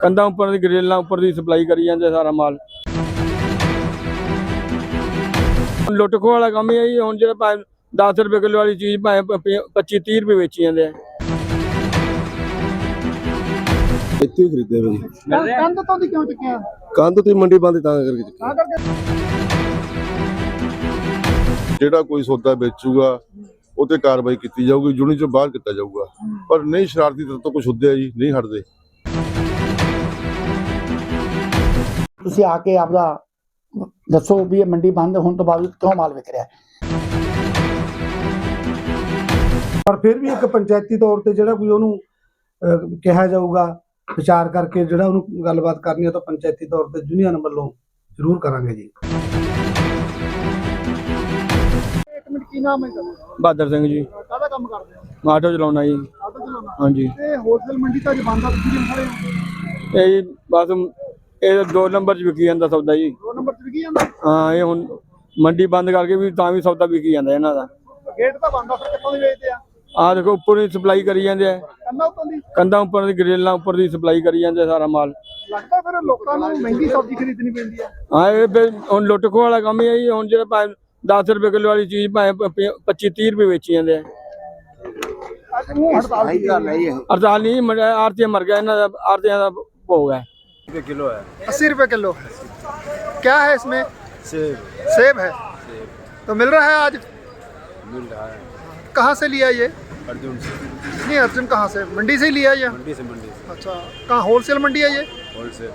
ਕੰਧਾਂ ਉੱਪਰ ਦੀ ਗਰੇਲਾਂ ਉੱਪਰ ਦੀ ਸਪਲਾਈ ਕਰੀ ਜਾਂਦੇ ਸਾਰਾ ਮਾਲ। ਲੁੱਟ ਖੋਹ ਵਾਲਾ ਕੰਮ ਹੀ ਹੈ ਜੀ ਹੁਣ ਜਿਹੜਾ ਭਾਵੇਂ 10 ਰੁਪਏ ਕਿਲੋ ਵਾਲੀ ਚੀਜ਼ ਭਾਵੇਂ 25 30 ਰੁਪਏ ਵੇਚੀ ਜਾਂਦੇ ਆ। ਇੱਥੇ ਹੀ ਖਰੀਦੇ ਭਾਜੀ ਕੰਧ ਤੋਂ ਦੀ ਕਿਉਂ ਚੁੱਕਿਆ ਕੰਧ ਤੇ ਮੰਡੀ ਬੰਦ ਤਾਂ ਕਰਕੇ ਚੱਕੀ। ਤਾਂ ਕਰਕੇ? ਜਿਹੜਾ ਕੋਈ ਸੌਦਾ ਵੇਚੂਗਾ ਉਹ ਤੇ ਕਾਰਵਾਈ ਕੀਤੀ ਜਾਊਗੀ ਜੁਨੀ ਚੋਂ ਬਾਹਰ ਕੀਤਾ ਜਾਊਗਾ। ਪਰ ਨਹੀਂ ਸ਼ਰਾਰਤੀ ਤੱਤ ਤੋਂ ਕੁਝ ਹੁੰਦੇ ਆ ਜੀ ਨਹੀਂ ਹਟਦੇ। ਤੁਸੀਂ ਆ ਕੇ ਆਪਦਾ ਦੱਸੋ ਵੀ ਇਹ ਮੰਡੀ ਬੰਦ ਹੋਣ ਤੋਂ ਬਾਅਦ ਕਿਉਂ ਮਾਲ ਵਿਕ ਰਿਹਾ ਹੈ? ਪਰ ਫਿਰ ਵੀ ਇੱਕ ਪੰਚਾਇਤੀ ਤੌਰ ਤੇ ਜਿਹੜਾ ਕੋਈ ਉਹਨੂੰ ਕਿਹਾ ਜਾਊਗਾ ਵਿਚਾਰ ਕਰਕੇ ਜਿਹੜਾ ਉਹਨੂੰ ਗੱਲਬਾਤ ਕਰਨੀ ਹੈ ਤਾਂ ਪੰਚਾਇਤੀ ਤੌਰ ਤੇ ਯੂਨੀਅਨ ਵੱਲੋਂ ਜ਼ਰੂਰ ਕਰਾਂਗੇ ਜੀ। ਇੱਕ ਮਿੰਟ ਕੀ ਨਾਮ ਹੈ ਤੁਹਾਡਾ? ਬਹਾਦਰ ਸਿੰਘ ਜੀ। ਕਾਹਦਾ ਕੰਮ ਕਰਦੇ ਹੋ? ਮੈਂ ਆਟੋ ਚਲਾਉਣਾ ਜੀ। ਆਟੋ ਚਲਾਉਣਾ। ਹਾਂਜੀ। ਤੇ ਹੋਲਸੇਲ ਮੰਡੀ ਤਾਂ ਅੱਜ ਬੰਦ ਆ ਤੁਸੀਂ ਕਿਉਂ ਖੜੇ ਹੋ? ਇਹ ਬਸ ਇਹ ਦੋ ਨੰਬਰ 'ਚ ਵਿਕੀ ਜਾਂਦਾ ਸੌਦਾ ਜੀ। ਦੋ ਨੰਬਰ ਤੇ ਵਿਕੀ ਜਾਂਦਾ? ਹਾਂ ਇਹ ਹੁਣ ਮੰਡੀ ਬੰਦ ਕਰਕੇ ਵੀ ਤਾਂ ਵੀ ਸੌਦਾ ਵਿਕੀ ਜਾਂਦਾ ਇਹਨਾਂ ਦਾ। ਗੇਟ ਤਾਂ ਬੰਦ ਆ ਫਿਰ ਕਿੱਥੋਂ ਦੀ ਵੇਚਦੇ ਆ? ਆਹ ਦੇਖੋ ਉੱਪਰ ਦੀ ਸਪਲਾਈ ਕਰੀ ਜਾਂਦੇ ਆ। ਕੰਨਾਂ ਉੱਤੋਂ ਦੀ? ਕੰਧਾਂ ਉੱਪਰ ਦੀ ਗਰੇਲਾਂ ਉੱਪਰ ਦੀ ਸਪਲਾਈ ਕਰੀ ਜਾਂਦੇ ਸਾਰਾ ਮਾਲ। ਲੱਗਦਾ ਫਿਰ ਲੋਕਾਂ ਨੂੰ ਮਹਿੰਗੀ ਸਬਜ਼ੀ ਖਰੀਦਣੀ ਪੈਂਦੀ ਆ। ਹਾਂ ਇਹ ਫਿਰ ਹੁਣ ਲੁੱਟ ਖੋਹ ਵਾਲਾ ਕੰਮ ਹੀ ਹੈ ਜੀ ਹੁਣ ਜਿਹੜਾ ਭਾਵੇਂ 10 ਰੁਪਏ ਕਿਲੋ ਵਾਲੀ ਚੀਜ਼ ਭਾਵੇਂ 25 30 ਰੁਪਏ ਵੇਚੀ ਜਾਂਦੇ ਆ। ਹੜਤਾਲ ਨਹੀਂ ਆਰਤੀ ਮਰ ਗਿਆ ਇਹਨਾਂ ਦਾ ਆਰਤੀਆਂ ਦਾ ਭੋਗ ਹੈ। अस्सी रुपए किलो क्या है इसमें सेब सेब है तो मिल रहा है आज मिल रहा है कहाँ से लिया ये अर्जुन से नहीं अर्जुन कहाँ से मंडी से ही लिया ये मंडी से मंडी से अच्छा कहाँ होलसेल मंडी है ये होलसेल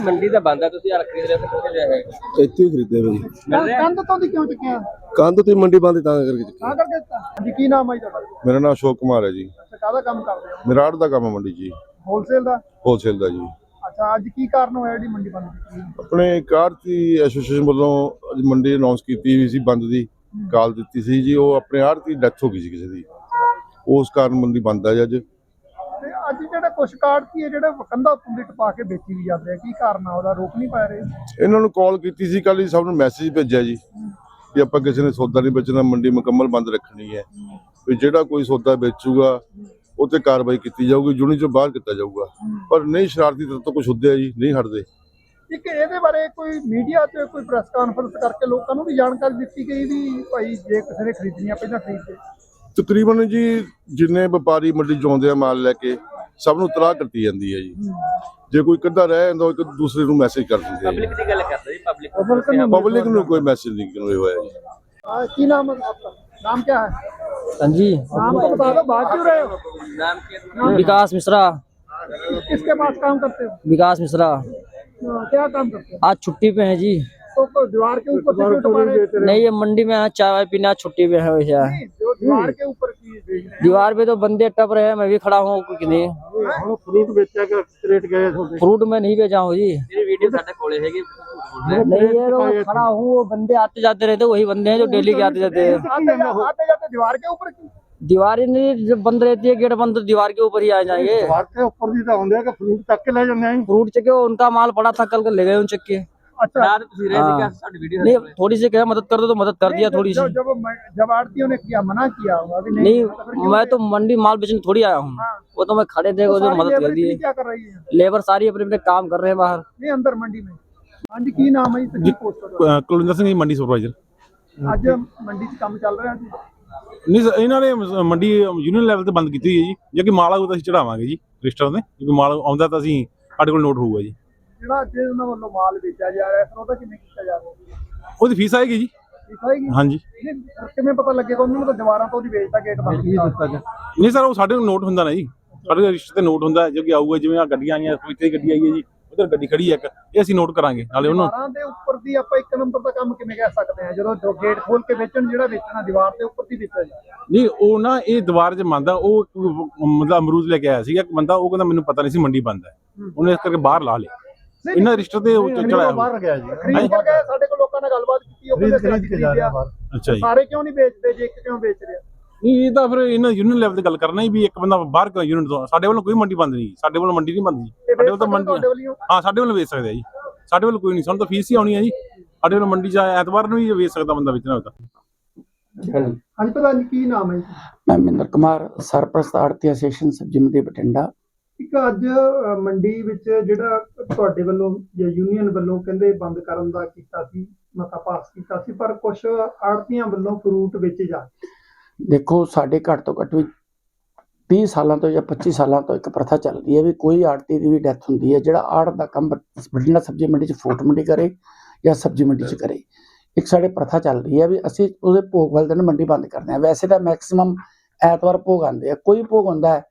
ਮੰਡੀ ਦਾ ਬੰਦ ਹੈ ਤੁਸੀਂ ਆ ਖਰੀਦ ਰਹੇ ਹੋ ਕਿੱਥੇ ਜਾਏ ਇੱਥੇ ਹੀ ਖਰੀਦੇ ਭਾਜੀ कंध तो दी क्यों चुके हैं ਕੰਧ ਤੇ ਮੰਡੀ ਬੰਦ ਤਾਂ ਕਰਕੇ ਚੱਕੀ। कहाँ करके जी की नाम है ਤੁਹਾਡਾ ਮੇਰਾ ਨਾਮ ਅਸ਼ੋਕ ਕੁਮਾਰ ਹੈ ਜੀ ਅੱਛਾ ਕਾਹਦਾ ਕੰਮ ਕਰਦੇ ਹੋ ਮਿਰਾੜ ਦਾ ਕੰਮ ਹੈ ਮੰਡੀ ਜੀ ਹੋਲਸੇਲ ਦਾ ਹੋਲਸੇਲ ਦਾ ਜੀ ਅੱਛਾ ਅੱਜ ਕੀ ਕਾਰਨ ਹੋਇਆ ਜਿਹੜੀ ਮੰਡੀ ਬੰਦ ਕੀਤੀ ਆਪਣੇ ਕਾਰਤੀ ਐਸੋਸੀਏਸ਼ਨ ਵੱਲੋਂ ਅੱਜ ਮੰਡੀ ਅਨਾਉਂਸ ਕੀਤੀ ਹੋਈ ਸੀ ਬੰਦ ਦੀ ਕਾਲ ਦਿੱਤੀ ਸੀ ਜੀ ਉਹ ਆਪਣੇ ਆੜਤੀ ਡੈਥ ਹੋ ਗਈ ਸੀ ਕਿਸੇ ਦੀ। ਉਸ ਕਾਰਨ ਮੰਡੀ ਬੰਦ ਹੈ ਜੀ ਅੱਜ। ਤੇ ਅੱਜ ਜਿਹੜੇ ਕੁਛ ਕਾੜਤੀ ਹੈ ਜਿਹੜੇ ਕੰਧਾ ਉੱਤੋਂ ਟਪਾ ਕੇ ਵੇਚੀ ਵੀ ਜਾਂਦੇ ਆ ਕੀ ਕਾਰਨ ਆ ਉਹਦਾ ਰੋਕ ਨਹੀਂ ਪਾ ਰਹੇ? ਇਹਨਾਂ ਨੂੰ ਕਾਲ ਕੀਤੀ ਸੀ ਕੱਲ ਹੀ ਸਭ ਨੂੰ ਮੈਸੇਜ ਭੇਜਿਆ ਜੀ ਕਿ ਆਪਾਂ ਕਿਸੇ ਨੇ ਸੌਦਾ ਨਹੀਂ ਵੇਚਣਾ ਮੰਡੀ ਮੁਕੰਮਲ ਬੰਦ ਰੱਖਣੀ ਹੈ। ਵੀ ਜਿਹੜਾ ਕੋਈ ਸੌਦਾ ਵੇਚੂਗਾ ਉਹ ਕਾਰਵਾਈ ਕੀਤੀ ਜਾਊਗੀ ਜੁਣੀ ਚੋਂ ਬਾਹਰ ਕੀਤਾ ਜਾਊਗਾ। ਪਰ ਨਹੀਂ ਸ਼ਰਾਰਤੀ ਤੱਤ ਤੋਂ ਕੁਝ ਹੁੰਦੇ ਆ ਜੀ ਨਹੀਂ ਹਟਦੇ। ਇੱਕ ਇਹਦੇ ਬਾਰੇ ਕੋਈ ਮੀਡੀਆ ਤੇ ਕੋਈ ਪ੍ਰੈਸ ਕਾਨਫਰੰਸ ਕਰਕੇ ਲੋਕਾਂ ਨੂੰ ਵੀ ਜਾਣਕਾਰੀ ਦਿੱਤੀ ਗਈ ਵੀ ਭਾਈ ਜੇ ਕਿਸੇ ਨੇ ਖਰੀਦਣੀ ਪਹਿਲਾਂ ਖਰੀਦ ਕੇ ਤਕਰੀਬਨ ਜੀ ਜਿੰਨੇ ਵਪਾਰੀ ਮੰਡੀ ਜਾਉਂਦੇ ਆ ਮਾਲ ਲੈ ਕੇ ਸਭ ਨੂੰ ਤਲਾਹ ਕਰਤੀ ਜਾਂਦੀ ਹੈ ਜੀ। ਜੇ ਕੋਈ ਕੱਢਾ ਰਹਿ ਜਾਂਦਾ ਇੱਕ ਦੂਸਰੇ ਨੂੰ ਮੈਸੇਜ ਕਰ ਦਿੰਦੇ ਆ ਪਬਲਿਕ ਦੀ ਗੱਲ ਕਰਦਾ ਜੀ ਪਬਲਿਕ ਪਬਲਿਕ ਨੂੰ ਕੋਈ ਮੈਸੇਜ ਨਹੀਂ ਹੋਇਆ ਜੀ। ਕੀ ਨਾਮ ਹੈ ਆਪਕਾ? ਨਾਮ ਕੀ ਹੈ? है हाँ जी नाम तो बता दो भाग क्यों रहे हो विकास मिश्रा किसके पास काम करते हो विकास मिश्रा हाँ, क्या काम करते हो आज छुट्टी पे है जी तो कोई दीवार के ऊपर से क्यों टपा रहे हो? नहीं ये मंडी में आज चाय वाय पीना छुट्टी पे है वैसे नहीं, जो दीवार के ऊपर की बेच रहे हैं दीवार पे तो बंदे टप रहे हैं मैं भी खड़ा हूँ कुछ नहीं ਫਰੂਟ ਵੇਚਿਆ ਕਿ ਰੇਟ ਗਏ ਤੁਹਾਡੇ फ्रूट में नहीं बेचा हूँ जी तो। खड़ा हूँ वो बंदे आते जाते रहते वही बंदे हैं जो डेली के तो आते जाते हैं। दीवार के ऊपर दीवार ही नहीं जब बंद रहती है गेट बंद तो दीवार के ऊपर ही आ जाएँगे। दीवार के ऊपर भी तो कि फ्रूट चक के ले जाएँगे फ्रूट चक्के उनका माल पड़ा था कल ले गए उन चक्के अच्छा। हाँ। नहीं थोड़ी सी क्या मदद कर दो तो मदद कर दिया थोड़ी सी। जब जब आरती ने किया मना किया अभी नहीं, नहीं तो मैं तो मंडी माल बेचने थोड़ी आया हूँ। हाँ। वो तो मैं खड़े थे तो मदद कर दी लेबर सारी अपने अपने काम कर रहे हैं बाहर। नहीं अंदर मंडी में। ਹਾਂਜੀ ਕੀ ਨਾਮ ਹੈ ਜੀ ਕੁਲਵਿੰਦਰ ਸਿੰਘ ਜੀ ਮੰਡੀ ਸੁਪਰਵਾਈਜ਼ਰ। ਅੱਜ ਮੰਡੀ 'ਚ ਕੰਮ ਚੱਲ ਰਿਹਾ ਜੀ? ਨਹੀਂ ਇਹਨਾਂ ਨੇ ਮੰਡੀ ਯੂਨੀਅਨ ਲੈਵਲ ਤੇ ਬੰਦ ਕੀਤੀ ਹੋਈ ਹੈ ਜੀ। ਜੇ ਕਿ ਮਾਲ ਆਊ ਅਸੀਂ ਚੜਾਵਾਂਗੇ ਜੀ ਰਜਿਸਟਰ ਤੇ ਜੇ ਕੋਈ ਮਾਲ ਆਉਂਦਾ ਤਾਂ ਅਸੀਂ ਸਾਡੇ ਕੋਲ ਨੋਟ ਹੋਊਗਾ ਜੀ। ਜਿਹੜਾ ਅੱਜ ਉਹਨਾਂ ਵੱਲੋਂ ਮਾਲ ਵੇਚਿਆ ਜਾ ਰਿਹਾ ਸਰ ਉਹਦਾ ਕਿਵੇਂ ਕੀਤਾ ਜਾ ਉਹਦੀ ਫੀਸ ਆਏਗੀ ਜੀ। ਠੀਕ ਹੈ ਹਾਂਜੀ। ਕਿਵੇਂ ਪਤਾ ਲੱਗੇਗਾ? ਉਹਨਾਂ ਨੂੰ ਤਾਂ ਦੀਵਾਰਾਂ ਤੋਂ ਹੀ ਵੇਚਦਾ ਗੇਟ ਬੰਦ ਕੀਤਾ। ਨਹੀਂ ਸਰ ਉਹ ਸਾਡੇ ਕੋਲ ਨੋਟ ਹੁੰਦਾ ਨਾ ਜੀ। ਸਾਡੇ ਰਜਿਸਟਰ ਤੇ ਨੋਟ ਹੁੰਦਾ ਜੇ ਕਿ ਆਊਗਾ ਜਿਵੇਂ ਆ ਗੱਡੀਆਂ ਆਈਆਂ ਇੱਥੇ ਗੱਡੀ ਆਈ ਹੈ ਜੀ। ਉਧਰ ਗੱਡੀ ਖੜੀ ਹੈ ਇੱਕ ਇਹ ਅਸੀਂ ਨੋਟ ਕਰਾਂਗੇ ਨਾਲੇ ਉਹਨੂੰ ਦੀਵਾਰਾਂ ਦੇ ਉੱਪਰ ਦੀ ਆਪਾਂ ਇੱਕ ਨੰਬਰ ਦਾ ਕੰਮ ਕਿਵੇਂ ਕਹਿ ਸਕਦੇ ਹਾਂ? ਜਦੋਂ ਜੋ ਗੇਟ ਖੋਲ ਕੇ ਵੇਚਣ ਜਿਹੜਾ ਵੇਚਣਾ ਦੀਵਾਰ ਦੇ ਉੱਪਰ ਦੀ ਵੇਚਿਆ ਨਹੀਂ ਉਹ ਨਾ ਇਹ ਦੀਵਾਰ 'ਚ ਮੰਨਦਾ ਉਹ ਮਤਲਬ ਅਮਰੂਦ ਲੈ ਕੇ ਆਇਆ ਸੀਗਾ ਇੱਕ ਬੰਦਾ ਉਹ ਕਹਿੰਦਾ ਮੈਨੂੰ ਪਤਾ ਨਹੀਂ ਸੀ ਮੰਡੀ ਬੰਦ ਹੈ। ਉਹਨੇ ਇਸ ਕਰਕੇ ਬਾਹਰ ਲਾ ਲਿਆ। ਇਹਨਾਂ ਰਜਿਸਟਰ ਤੇ ਉਹ ਚੜਾਇਆ ਬਾਹਰ ਗਿਆ ਜੀ। ਖਰੀਦ ਕੇ ਸਾਡੇ ਕੋਲ ਲੋਕਾਂ ਨਾਲ ਗੱਲਬਾਤ ਕੀਤੀ ਉਹ ਕਹਿੰਦੇ ਖਰੀਦ ਕੇ ਜਾ ਰਿਹਾ ਬਾਹਰ। ਅੱਛਾ ਜੀ। ਸਾਰੇ ਕਿਉਂ ਨਹੀਂ ਵੇਚਦੇ ਜੇ ਇੱਕ ਕਿਉਂ ਵੇਚ ਰਿਹਾ? ਨਹੀਂ ਇਹ ਤਾਂ ਫਿਰ ਇਹਨਾਂ ਯੂਨੀਅਨ ਲੈਵਲ ਤੇ ਗੱਲ ਕਰਨਾ ਹੀ ਵੀ ਇੱਕ ਬੰਦਾ ਬਾਹਰ ਕਿਉਂ ਯੂਨੀਅਨ ਤੋਂ। ਸਾਡੇ ਵੱਲੋਂ ਕੋਈ ਮੰਡੀ ਬੰਦ ਨਹੀਂ ਸਾਡੇ ਵੱਲੋਂ ਮੰਡੀ ਨਹੀਂ ਬੰਦ ਜੀ। ਸਾਡੇ ਵੱਲੋਂ ਤਾਂ ਮੰਡੀ ਹਾਂ ਸਾਡੇ ਵੱਲੋਂ ਵੇਚ ਸਕਦੇ ਆ ਜੀ। ਸਾਡੇ ਵੱਲੋਂ ਕੋਈ ਨਹੀਂ। ਸਾਨੂੰ ਤਾਂ ਫੀਸ ਹੀ ਆਉਣੀ ਹੈ ਜੀ। ਸਾਡੇ ਵੱਲੋਂ ਮੰਡੀ 'ਚ ਐਤਵਾਰ ਨੂੰ ਹੀ ਵੇਚ ਸਕਦਾ ਬੰਦਾ ਵੇਚਣਾ ਹੋਵੇ ਹਾਂਜੀ। ਪ੍ਰਧਾਨ ਜੀ ਕੀ ਨਾਮ ਹੈ ਜੀ? ਮੈਂ ਮਹਿੰਦਰ ਕੁਮਾਰ ਸਰਪ੍ਰਸਤ ਆੜਤੀ ਐਸੋਸੀਏਸ਼ਨ ਸਬਜ਼ੀ ਮੰਡੀ ਬਠਿੰਡਾ। ਇੱਕ ਅੱਜ ਮੰਡੀ ਵਿੱਚ ਜਿਹੜਾ ਤੁਹਾਡੇ ਵੱਲੋਂ ਜਾਂ ਯੂਨੀਅਨ ਵੱਲੋਂ ਕਹਿੰਦੇ ਬੰਦ ਕਰਨ ਦਾ ਕੀਤਾ ਸੀ ਮਤਾ ਪਾਸ ਕੀਤਾ ਸੀ ਪਰ ਕੁਝ ਆੜਤੀਆਂ ਵੱਲੋਂ ਫਰੂਟ ਵੇਚੇ ਜਾ ਦੇਖੋ, ਸਾਡੇ ਘੱਟ ਤੋਂ ਘੱਟ ਵੀ 30 ਸਾਲਾਂ ਤੋਂ ਜਾਂ 25 ਸਾਲਾਂ ਤੋਂ ਇੱਕ ਪ੍ਰਥਾ ਚੱਲਦੀ ਹੈ ਵੀ ਕੋਈ ਆੜਤੀ ਦੀ ਵੀ ਡੈਥ ਹੁੰਦੀ ਹੈ, ਜਿਹੜਾ ਆੜ ਦਾ ਕੰਮ ਬਠਿੰਡਾ ਸਬਜ਼ੀ ਮੰਡੀ 'ਚ ਫਰੂਟ ਮੰਡੀ ਕਰੇ ਜਾਂ ਸਬਜ਼ੀ ਮੰਡੀ 'ਚ ਕਰੇ। ਇੱਕ ਸਾਡੇ ਪ੍ਰਥਾ ਚੱਲ ਰਹੀ ਹੈ ਵੀ ਅਸੀਂ ਉਹਦੇ ਭੋਗ ਵਾਲੇ ਦਿਨ ਮੰਡੀ ਬੰਦ ਕਰਦੇ ਹਾਂ। ਵੈਸੇ ਤਾਂ ਮੈਕਸਿਮਮ ਐਤਵਾਰ ਭੋਗ ਆਉਂਦੇ ਆ। ਕੋਈ ਭੋਗ ਹੁੰਦਾ ਹੈ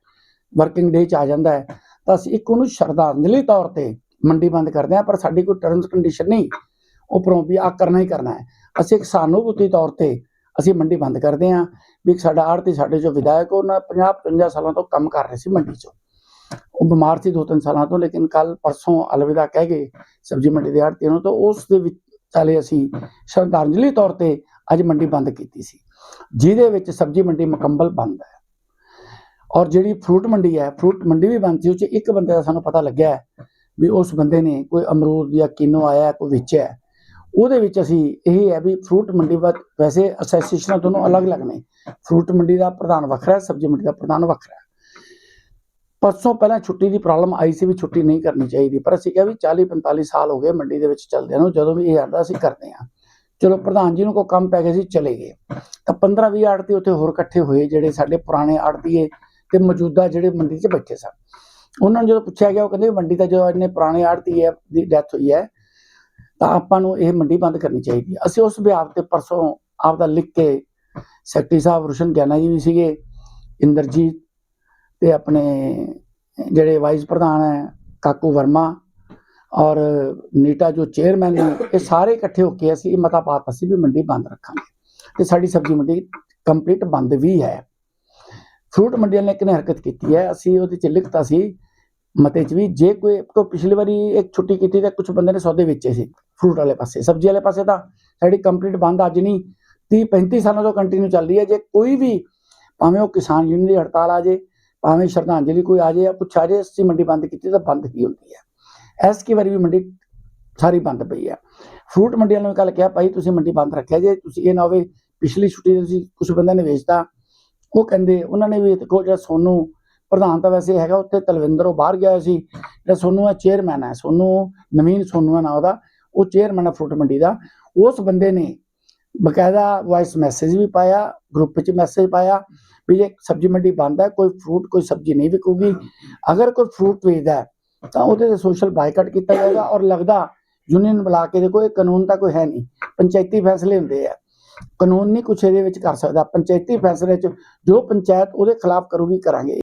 ਵਰਕਿੰਗ ਡੇ 'ਚ ਆ ਜਾਂਦਾ ਹੈ, ਤਾਂ ਅਸੀਂ ਇੱਕ ਉਹਨੂੰ ਸ਼ਰਧਾਂਜਲੀ ਤੌਰ ਤੇ ਮੰਡੀ ਬੰਦ ਕਰਦੇ ਹਾਂ, ਪਰ ਸਾਡੀ ਕੋਈ ਟਰਮਸ ਕੰਡੀਸ਼ਨ ਨਹੀਂ। ਉਪਰੋਂ ਵੀ ਆ ਕਰਨਾ ਹੀ ਕਰਨਾ ਹੈ। ਅਸੀਂ ਇੱਕ ਸਹਾਨੁਭੂਤੀ ਤੌਰ ਤੇ ਅਸੀਂ ਮੰਡੀ ਬੰਦ ਕਰਦੇ ਹਾਂ ਵੀ ਇੱਕ ਸਾਡਾ ਆੜਤੀ ਸਾਡੇ ਜੋ ਵਿਧਾਇਕ ਉਹਨਾਂ 50 55 ਸਾਲਾਂ ਤੋਂ ਕੰਮ ਕਰ ਰਹੇ ਸੀ ਮੰਡੀ 'ਚ। ਉਹ ਬਿਮਾਰ ਸੀ ਦੋ ਤਿੰਨ ਸਾਲਾਂ ਤੋਂ, ਲੇਕਿਨ ਕੱਲ ਪਰਸੋਂ ਅਲਵਿਦਾ ਕਹਿ ਗਏ ਸਬਜ਼ੀ ਮੰਡੀ ਦੇ ਆੜਤੀ ਨੂੰ, ਤਾਂ ਉਸ ਦੇ ਵਿੱਚ ਚਾਲੇ ਅਸੀਂ ਸ਼ਰਧਾਂਜਲੀ ਤੌਰ ਤੇ ਅੱਜ ਮੰਡੀ ਬੰਦ ਕੀਤੀ ਸੀ, ਜਿਹਦੇ ਵਿੱਚ ਸਬਜ਼ੀ ਮੰਡੀ ਮੁਕੰਮਲ ਬੰਦ ਹੈ। ਔਰ ਜਿਹੜੀ ਫਰੂਟ ਮੰਡੀ ਹੈ, ਫਰੂਟ ਮੰਡੀ ਵੀ ਬੰਦ ਸੀ, ਉਹ 'ਚ ਇੱਕ ਬੰਦੇ ਦਾ ਸਾਨੂੰ ਪਤਾ ਲੱਗਿਆ ਵੀ ਉਸ ਬੰਦੇ ਨੇ ਕੋਈ ਅਮਰੂਦ ਜਾਂ ਕਿਨੋ ਆਇਆ, ਕੋਈ ਵੇਚਿਆ ਉਹਦੇ ਵਿੱਚ ਅਸੀਂ ਇਹ ਹੈ ਵੀ ਫਰੂਟ ਮੰਡੀ ਵੈਸੇ ਐਸੋਸੀਏਸ਼ਨਾਂ ਦੋਨੋਂ ਅਲੱਗ-ਅਲੱਗ ਨੇ। ਫਰੂਟ ਮੰਡੀ ਦਾ ਪ੍ਰਧਾਨ ਵੱਖਰਾ ਹੈ, ਸਬਜ਼ੀ ਮੰਡੀ ਦਾ ਪ੍ਰਧਾਨ ਵੱਖਰਾ ਹੈ। ਪਰਸੋਂ ਪਹਿਲਾਂ ਛੁੱਟੀ ਦੀ ਪ੍ਰੋਬਲਮ ਆਈ ਸੀ ਵੀ ਛੁੱਟੀ ਨਹੀਂ ਕਰਨੀ ਚਾਹੀਦੀ, ਪਰ ਅਸੀਂ ਕਿਹਾ ਵੀ 40 45 ਸਾਲ ਹੋ ਗਏ ਮੰਡੀ ਦੇ ਵਿੱਚ ਚੱਲਦਿਆਂ ਨੂੰ, ਜਦੋਂ ਵੀ ਇਹ ਆਉਂਦਾ ਅਸੀਂ ਕਰਦੇ ਹਾਂ। ਚਲੋ ਪ੍ਰਧਾਨ ਜੀ ਨੂੰ ਕੋਈ ਕੰਮ ਪੈ ਗਿਆ ਸੀ, ਚਲੇ ਗਏ। ਤਾਂ 15 20 ਆੜਤੀ ਉੱਥੇ ਹੋਰ ਇਕੱਠੇ ਹੋਏ ਜਿਹੜੇ ਸਾਡੇ ਪੁਰਾਣੇ ਆੜਤੀਏ ਤੇ ਮੌਜੂਦਾ ਜਿਹੜੇ ਮੰਡੀ 'ਚ ਬੈਠੇ ਸਨ। ਉਹਨਾਂ ਨੂੰ ਜਦੋਂ ਪੁੱਛਿਆ ਗਿਆ, ਉਹ ਕਹਿੰਦੇ ਵੀ ਮੰਡੀ ਦਾ ਜੋ ਇੰਨੇ ਪੁਰਾਣੇ ਆੜਤੀ ਹੈ, ਦੀ ਡੈਥ ਹੋਈ ਹੈ ਤਾਂ ਆਪਾਂ ਨੂੰ ਇਹ ਮੰਡੀ ਬੰਦ ਕਰਨੀ ਚਾਹੀਦੀ ਹੈ। ਅਸੀਂ ਉਸ ਵਿਭਾਗ ਤੇ ਪਰਸੋਂ ਆਪਦਾ ਲਿਖ ਕੇ ਸੈਕਟਰੀ ਸਾਹਿਬ ਰੁਸ਼ਨ ਗਿਆਨਾ ਜੀ ਵੀ ਸੀਗੇ, ਇੰਦਰਜੀਤ ਤੇ ਆਪਣੇ ਜਿਹੜੇ ਵਾਈਸ ਪ੍ਰਧਾਨ ਹੈ, ਕਾਕੂ ਵਰਮਾ ਔਰ ਨੀਟਾ ਜੋ ਚੇਅਰਮੈਨ ਨੇ, ਇਹ ਸਾਰੇ ਇਕੱਠੇ ਹੋ ਕੇ ਅਸੀਂ ਇਹ ਮਤਾ ਪਾਤਾ ਸੀ ਵੀ ਮੰਡੀ ਬੰਦ ਰੱਖਾਂਗੇ। ਤੇ ਸਾਡੀ ਸਬਜ਼ੀ ਮੰਡੀ ਕੰਪਲੀਟ ਬੰਦ ਵੀ ਹੈ। ਫਰੂਟ ਮੰਡੀ ਨੇ ਇੱਕ ਹਰਕਤ ਕੀਤੀ ਹੈ। ਅਸੀਂ ਉਹਦੇ ਚ ਲਿਖਤਾ ਸੀ ਮਤੇ ਚ ਵੀ ਜੇ ਕੋਈ ਕੋਈ ਪਿਛਲੀ ਵਾਰੀ ਇੱਕ ਛੁੱਟੀ ਕੀਤੀ ਤਾਂ ਕੁਝ ਬੰਦੇ ਨੇ ਸੌਦੇ ਵੇਚੇ ਸੀ ਫਰੂਟ ਵਾਲੇ ਪਾਸੇ। ਸਬਜ਼ੀ ਵਾਲੇ ਪਾਸੇ ਤਾਂ ਸਾਡੀ ਕੰਪਲੀਟ ਬੰਦ ਅੱਜ ਨਹੀਂ 30 35 ਸਾਲਾਂ ਤੋਂ ਕੰਟੀਨਿਊ ਚੱਲ ਰਹੀ ਹੈ। ਜੇ ਕੋਈ ਵੀ ਭਾਵੇਂ ਉਹ ਕਿਸਾਨ ਯੂਨੀਅਨ ਦੀ ਹੜਤਾਲ ਆ ਜੇ ਭਾਵੇਂ ਸ਼ਰਧਾਂਜਲੀ ਕੋਈ ਆ ਜੇ ਜਾਂ ਕੁਛ ਆ ਜੇ ਅਸੀਂ ਮੰਡੀ ਬੰਦ ਕੀਤੀ ਤਾਂ ਬੰਦ ਹੀ ਹੁੰਦੀ ਹੈ? ਐਸ ਕੀ ਵਾਰੀ ਵੀ ਮੰਡੀ ਸਾਰੀ ਬੰਦ ਪਈ ਹੈ। ਫਰੂਟ ਮੰਡੀ ਵਾਲਿਆਂ ਨੇ ਕੱਲ ਕਿਹਾ, ਭਾਈ ਤੁਸੀਂ ਮੰਡੀ ਬੰਦ ਰੱਖਿਆ ਜੇ, ਤੁਸੀਂ ਇਹ ਨਾ ਹੋਵੇ, ਪਿਛਲੀ ਛੁੱਟੀ ਤੁਸੀਂ ਕੁਝ ਬੰਦਿਆਂ ਨੇ ਵੇਚਤਾ। ਉਹ ਕਹਿੰਦੇ, ਉਹਨਾਂ ਨੇ ਵੀ ਦੇਖੋ ਜਿਹੜਾ ਸੋਨੂੰ ਪ੍ਰਧਾਨ ਤਾਂ ਵੈਸੇ ਹੈਗਾ, ਉੱਥੇ ਤਲਵਿੰਦਰ ਉਹ ਬਾਹਰ ਗਿਆ ਸੀ, ਜਿਹੜਾ ਸੋਨੂੰ ਹੈ ਚੇਅਰਮੈਨ ਹੈ ਸੋਨੂੰ, ਨਵੀਨ ਸੋਨੂੰ ਹੈ ਨਾਂ ਉਹਦਾ, ਉਹ ਚੇਅਰਮੈਨ ਹੈ ਫਰੂਟ ਮੰਡੀ ਦਾ। ਉਸ ਬੰਦੇ ਨੇ ਬਕਾਇਦਾ ਵਾਇਸ ਮੈਸੇਜ ਵੀ ਪਾਇਆ ਗਰੁੱਪ ਵਿੱਚ ਮੈਸੇਜ ਪਾਇਆ ਵੀ ਜੇ ਸਬਜ਼ੀ ਮੰਡੀ ਬੰਦ ਹੈ, ਕੋਈ ਫਰੂਟ ਕੋਈ ਸਬਜ਼ੀ ਨਹੀਂ ਵਿਕੂਗੀ, ਅਗਰ ਕੋਈ ਫਰੂਟ ਵੇਚਦਾ ਤਾਂ ਉਹਦੇ ਤੇ ਸੋਸ਼ਲ ਬਾਈਕਾਟ ਕੀਤਾ ਜਾਏਗਾ ਔਰ ਲੱਗਦਾ ਯੂਨੀਅਨ ਬੁਲਾ ਕੇ ਦੇਖੋ, ਇਹ ਕਾਨੂੰਨ ਤਾਂ ਕੋਈ ਹੈ ਨਹੀਂ, ਪੰਚਾਇਤੀ ਫੈਸਲੇ ਹੁੰਦੇ ਆ। ਕਾਨੂੰਨ ਨਹੀਂ ਕੁਛ ਇਹਦੇ ਵਿੱਚ ਕਰ ਸਕਦਾ। ਪੰਚਾਇਤੀ ਫੈਸਲੇ 'ਚ ਜੋ ਪੰਚਾਇਤ ਉਹਦੇ ਖਿਲਾਫ ਕਰੂਗੀ, ਕਰਾਂਗੇ।